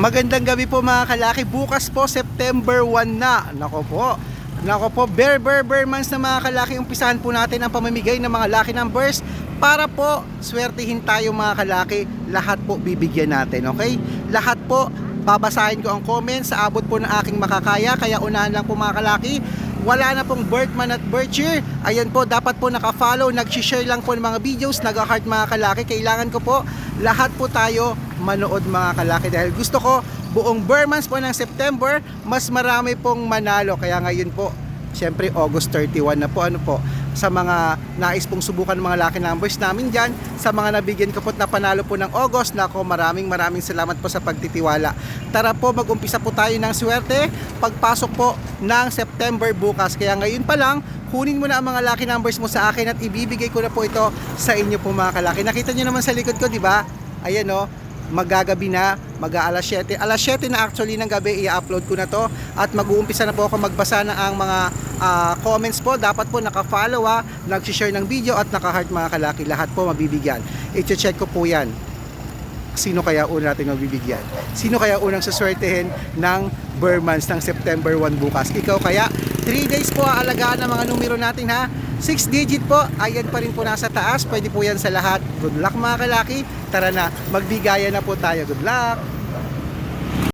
Magandang gabi po mga kalaki. Bukas po September 1 na. Nako po. Nako po, bear, bear, bear months na mga kalaki. Umpisahan po natin ang pamamigay ng mga lucky numbers para po swertihin tayo mga kalaki. Lahat po bibigyan natin, okay? Lahat po babasahin ko ang comments sa abot po ng aking makakaya. Kaya unahan lang po mga kalaki. Wala na pong Bertman at Bercher. Ayan po, dapat po naka-follow, nag-share lang po ng mga videos, nag-heart mga kalaki. Kailangan ko po, lahat po tayo manood mga kalaki dahil gusto ko buong Burmans po ng September, mas marami pong manalo. Kaya ngayon po, Siyempre, August 31 na po. Ano po, sa mga nais pong subukan ng mga lucky numbers namin dyan, sa mga nabigyan ko po at napanalo po ng August, nako maraming maraming salamat po sa pagtitiwala. Tara po, mag-umpisa po tayo ng swerte, pagpasok po ng September bukas. Kaya ngayon pa lang, kunin mo na ang mga lucky numbers mo sa akin at ibibigay ko na po ito sa inyo po mga kalaki. Nakita nyo naman sa likod ko, di ba? Ayan o, magagabi na, mag alas 7. Alas 7 na actually ng gabi i-upload ko na to at mag-uumpisa na po ako magbasa ng ang mga ah, comments po. Dapat po naka-follow ha, nag-share ng video at naka-heart mga kalaki. Lahat po mabibigyan. I-check ko po yan. Sino kaya una natin mabibigyan? Sino kaya unang suswertehin ng Burmans ng September 1 bukas? Ikaw kaya? 3 days po aalagaan ng mga numero natin ha. 6 digit po, ayan pa rin po nasa taas. Pwede po yan sa lahat. Good luck mga kalaki. Tara na, magbigaya na po tayo. Good luck!